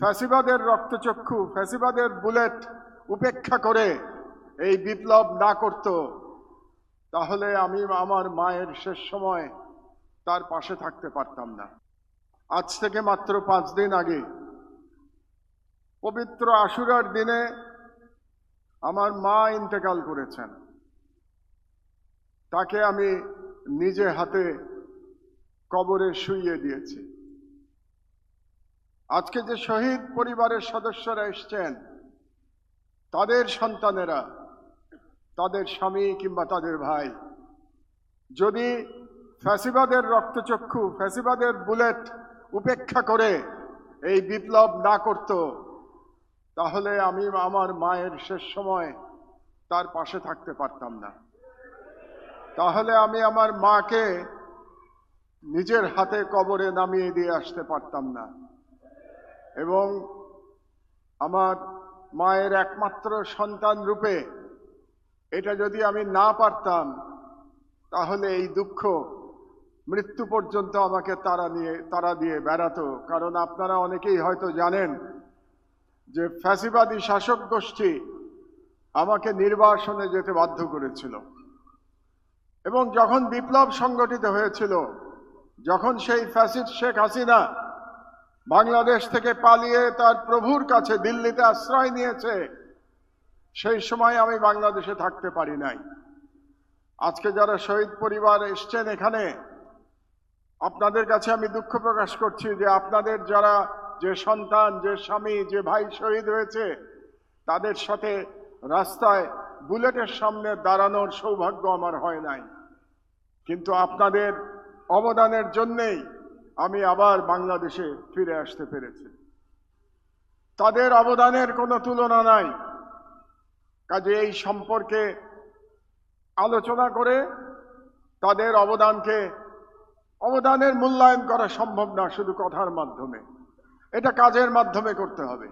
ফ্যাসিবাদের রক্তচক্ষু, ফ্যাসিবাদের বুলেট উপেক্ষা করে এই বিপ্লব না করত। তাহলে আমি আমার মায়ের শেষ সময় তার পাশে থাকতে পারতাম না। আজ থেকে মাত্র পাঁচ দিন আগে, পবিত্র আশুরার দিনে আমার মা ইন্তেকাল করেছেন। তাকে আমি নিজে হাতে কবরে শুইয়ে দিয়েছি। আজকে যে শহীদ পরিবারের সদস্যরা এসছেন, তাদের সন্তানেরা, তাদের স্বামী কিংবা তাদের ভাই, যদি ফ্যাসিবাদের রক্তচক্ষু, ফ্যাসিবাদের বুলেট উপেক্ষা করে এই বিপ্লব না করত, তাহলে আমি আমার মায়ের শেষ সময় তার পাশে থাকতে পারতাম না। তাহলে আমি আমার মাকে নিজের হাতে কবরে নামিয়ে দিয়ে আসতে পারতাম না। এবং আমার মায়ের একমাত্র সন্তান রূপে এটা যদি আমি না পারতাম, তাহলে এই দুঃখ মৃত্যু পর্যন্ত আমাকে তারা নিয়ে, তারা দিয়ে বেড়াতো। কারণ আপনারা অনেকেই হয়তো জানেন যে ফ্যাসিবাদী শাসক গোষ্ঠী আমাকে নির্বাসনে যেতে বাধ্য করেছিল। এবং যখন বিপ্লব সংগঠিত হয়েছিল, যখন সেই ফ্যাসিড শেখ হাসিনা বাংলাদেশ থেকে পালিয়ে তার প্রভুর কাছে দিল্লিতে আশ্রয় নিয়েছে, সেই সময় আমি বাংলাদেশে থাকতে পারি নাই। আজকে যারা শহীদ পরিবার এসছেন এখানে, আপনাদের কাছে আমি দুঃখ প্রকাশ করছি যে আপনাদের যারা যে সন্তান, যে স্বামী, যে ভাই শহীদ হয়েছে, তাদের সাথে রাস্তায় বুলেটের সামনে দাঁড়ানোর সৌভাগ্য আমার হয় নাই। কিন্তু আপনাদের অবদানের জন্যেই আমি আবার বাংলাদেশে ফিরে আসতে পেরেছি। তাদের অবদানের কোনো তুলনা নাই। কাজে এই সম্পর্কে আলোচনা করে তাদের অবদানকে, অবদানের মূল্যায়ন করা সম্ভব না শুধু কথার মাধ্যমে। এটা কাজের মাধ্যমে করতে হবে।